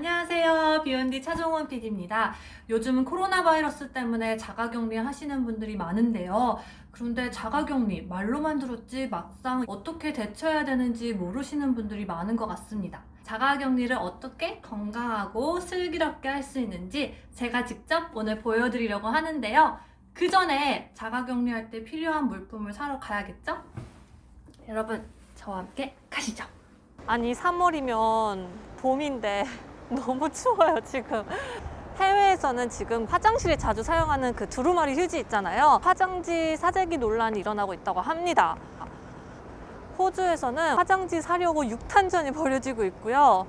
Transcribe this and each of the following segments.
안녕하세요. 비욘디 차종원 PD입니다. 요즘은 코로나 바이러스 때문에 자가격리 하시는 분들이 많은데요. 그런데 자가격리 말로만 들었지 막상 어떻게 대처해야 되는지 모르시는 분들이 많은 것 같습니다. 자가격리를 어떻게 건강하고 슬기롭게 할 수 있는지 제가 직접 오늘 보여드리려고 하는데요. 그 전에 자가격리할 때 필요한 물품을 사러 가야겠죠? 여러분, 저와 함께 가시죠. 아니 3월이면 봄인데 너무 추워요 지금. 해외에서는 지금 화장실에 자주 사용하는 그 두루마리 휴지 있잖아요. 화장지 사재기 논란이 일어나고 있다고 합니다. 호주에서는 화장지 사려고 육탄전이 벌어지고 있고요.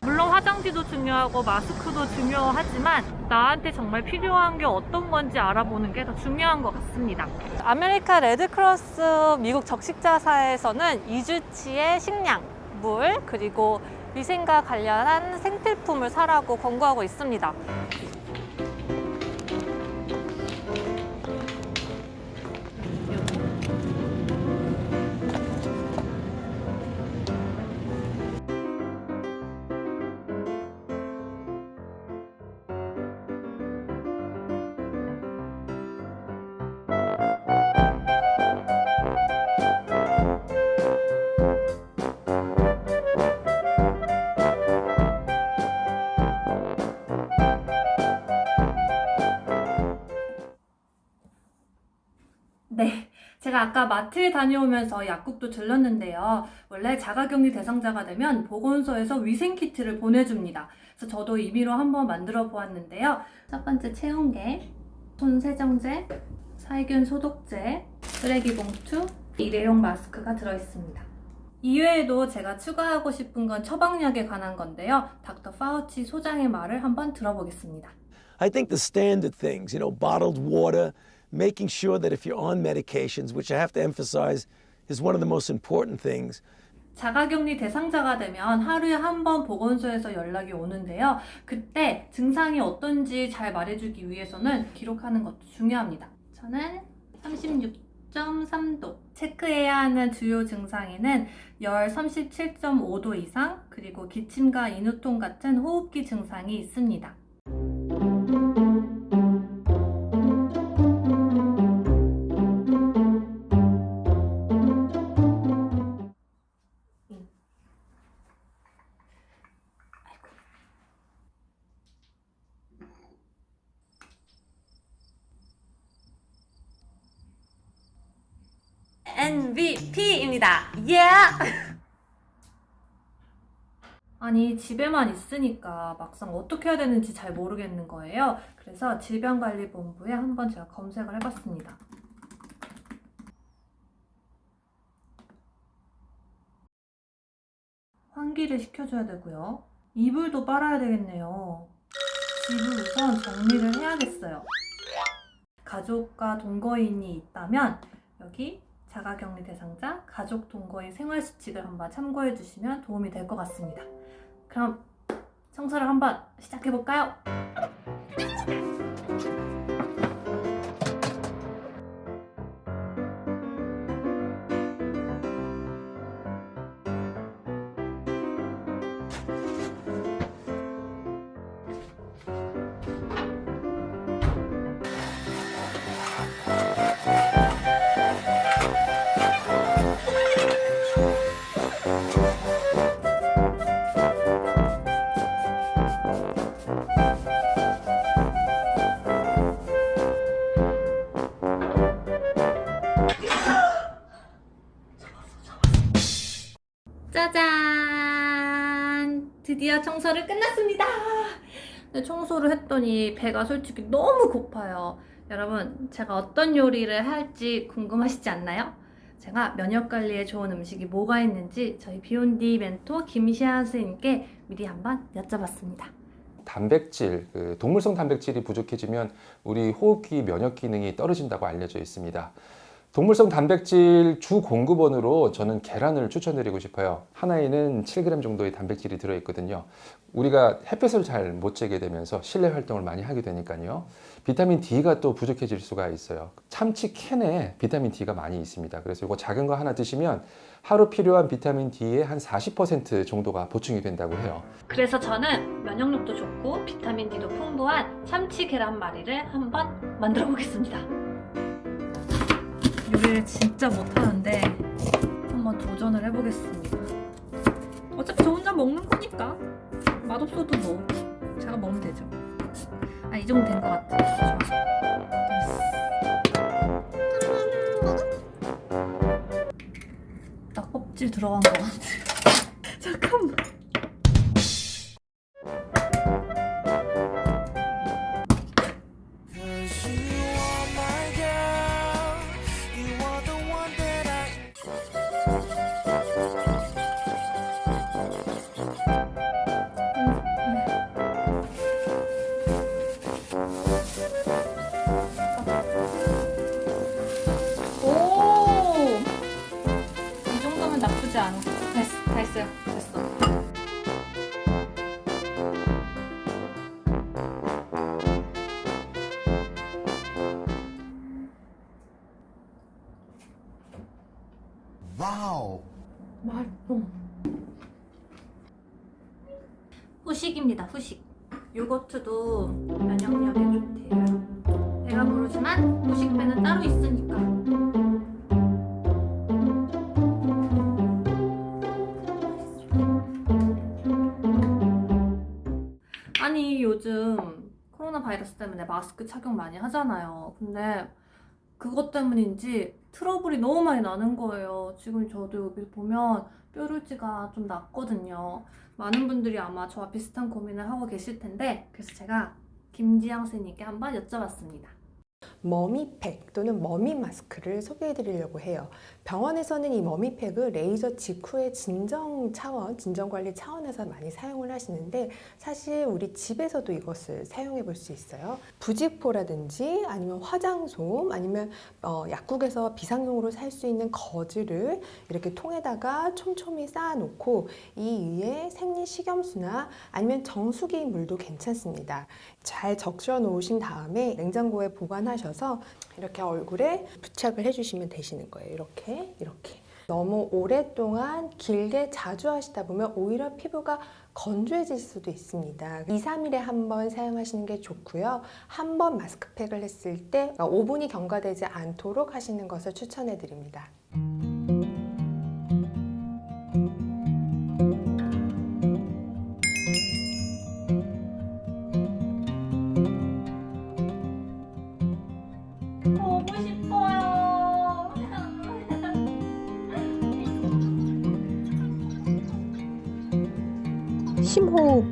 물론 화장지도 중요하고 마스크도 중요하지만 나한테 정말 필요한 게 어떤 건지 알아보는 게 더 중요한 것 같습니다. 아메리카 레드크로스 미국 적십자사에서는 2주치의 식량, 물, 그리고 위생과 관련한 생필품을 사라고 권고하고 있습니다. 아까 마트에 다녀오면서 약국도 들렀는데요. 원래 자가격리 대상자가 되면 보건소에서 위생키트를 보내줍니다. 그래서 저도 임의로 한번 만들어 보았는데요. 첫 번째 체온계, 손 세정제, 살균 소독제, 쓰레기 봉투, 일회용 마스크가 들어있습니다. 이외에도 제가 추가하고 싶은 건 처방약에 관한 건데요. 닥터 파우치 소장의 말을 한번 들어보겠습니다. I think the standard things, you know, bottled water, making sure that if you're on medications, which I have to emphasize is one of the most important things, 자가격리 대상자가 되면 하루에 한 번 보건소에서 연락이 오는데요. 그때 증상이 어떤지 잘 말해주기 위해서는 기록하는 것도 중요합니다. 저는 36.3도. 체크해야 하는 주요 증상에는 열 37.5도 이상, 그리고 기침과 인후통 같은 호흡기 증상이 있습니다. MVP입니다. 예! 아니, 집에만 있으니까 막상 어떻게 해야 되는지 잘 모르겠는 거예요. 그래서 질병관리본부에 한번 제가 검색을 해봤습니다. 환기를 시켜줘야 되고요. 이불도 빨아야 되겠네요. 집을 우선 정리를 해야겠어요. 가족과 동거인이 있다면 여기 자가격리 대상자 가족 동거인 생활 수칙을 한번 참고해 주시면 도움이 될 것 같습니다. 그럼 청소를 한번 시작해 볼까요? 드디어 청소를 끝났습니다. 청소를 했더니 배가 솔직히 너무 고파요. 여러분, 제가 어떤 요리를 할지 궁금하시지 않나요? 제가 면역 관리에 좋은 음식이 뭐가 있는지 저희 비욘디 멘토 김시아 선생님께 미리 한번 여쭤봤습니다. 단백질, 그 동물성 단백질이 부족해지면 우리 호흡기 면역 기능이 떨어진다고 알려져 있습니다. 동물성 단백질 주 공급원으로 저는 계란을 추천드리고 싶어요. 하나에는 7g 정도의 단백질이 들어있거든요. 우리가 햇볕을 잘 못 쬐게 되면서 실내 활동을 많이 하게 되니까요. 비타민 D가 또 부족해질 수가 있어요. 참치 캔에 비타민 D가 많이 있습니다. 그래서 이거 작은 거 하나 드시면 하루 필요한 비타민 D의 한 40% 정도가 보충이 된다고 해요. 그래서 저는 면역력도 좋고 비타민 D도 풍부한 참치 계란말이를 한번 만들어 보겠습니다. 요리를 진짜 못하는데 한번 도전을 해보겠습니다. 어차피 저 혼자 먹는 거니까 맛없어도 뭐 제가 먹으면 되죠. 아 이 정도 된 것 같아요. 좋아. 됐어. 딱 껍질 들어간 것 같아. 잠 않아. 됐어, 다 했어요. 됐어. Wow. 맛있어. 후식입니다, 후식. 요거트도 면역력에 좋대요. 배가 부르지만 후식배는 따로 있으니까. 아니, 요즘 코로나 바이러스 때문에 마스크 착용 많이 하잖아요. 근데 그것 때문인지 트러블이 너무 많이 나는 거예요. 지금 저도 여기 보면 뾰루지가 좀 났거든요. 많은 분들이 아마 저와 비슷한 고민을 하고 계실 텐데 그래서 제가 김지영 선생님께 한번 여쭤봤습니다. 머미팩 또는 머미 마스크를 소개해 드리려고 해요. 병원에서는 이 머미팩을 레이저 직후의 진정 차원, 진정 관리 차원에서 많이 사용을 하시는데 사실 우리 집에서도 이것을 사용해 볼 수 있어요. 부직포라든지 아니면 화장솜 아니면 어, 약국에서 비상용으로 살 수 있는 거즈를 이렇게 통에다가 촘촘히 쌓아 놓고 이 위에 생리 식염수나 아니면 정수기 물도 괜찮습니다. 잘 적셔 놓으신 다음에 냉장고에 보관하 셔서 이렇게 얼굴에 부착을 해주시면 되시는 거예요. 이렇게, 이렇게. 너무 오랫동안 길게 자주 하시다 보면 오히려 피부가 건조해질 수도 있습니다. 2, 3일에 한 번 사용하시는 게 좋고요. 한 번 마스크팩을 했을 때 5분이 경과되지 않도록 하시는 것을 추천해 드립니다. 심호흡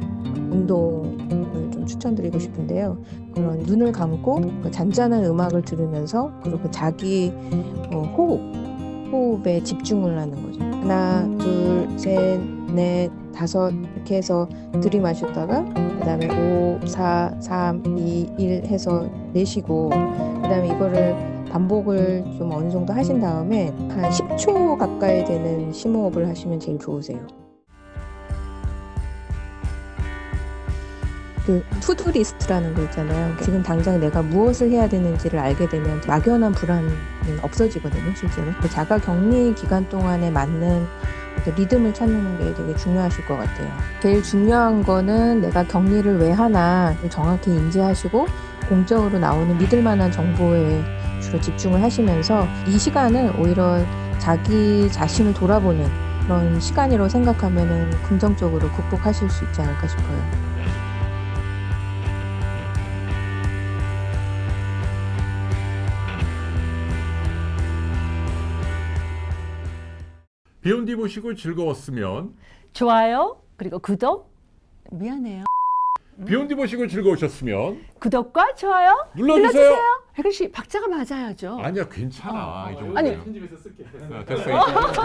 운동을 좀 추천드리고 싶은데요. 그런 눈을 감고 그 잔잔한 음악을 들으면서 그리고 자기 어, 호흡, 호흡에 집중을 하는 거죠. 하나, 둘, 셋, 넷, 다섯 이렇게 해서 들이마셨다가 그 다음에 5, 4, 3, 2, 1 해서 내쉬고 그 다음에 이거를 반복을 좀 어느 정도 하신 다음에 한 10초 가까이 되는 심호흡을 하시면 제일 좋으세요. 그 투두 리스트라는 거 있잖아요. 지금 당장 내가 무엇을 해야 되는지를 알게 되면 막연한 불안은 없어지거든요, 실제로. 그 자가 격리 기간 동안에 맞는 그 리듬을 찾는 게 되게 중요하실 것 같아요. 제일 중요한 거는 내가 격리를 왜 하나 정확히 인지하시고 공적으로 나오는 믿을 만한 정보에 주로 집중을 하시면서 이 시간을 오히려 자기 자신을 돌아보는 그런 시간이라고 생각하면 긍정적으로 극복하실 수 있지 않을까 싶어요. 비욘디 보시고 즐거웠으면 좋아요 그리고 구독 미안해요 비욘디 보시고 즐거우셨으면 구독과 좋아요 눌러주세요. 혜근 씨 박자가 맞아야죠 아니야 괜찮아 이 정도. 아니. 편집해서 쓸게. 됐어.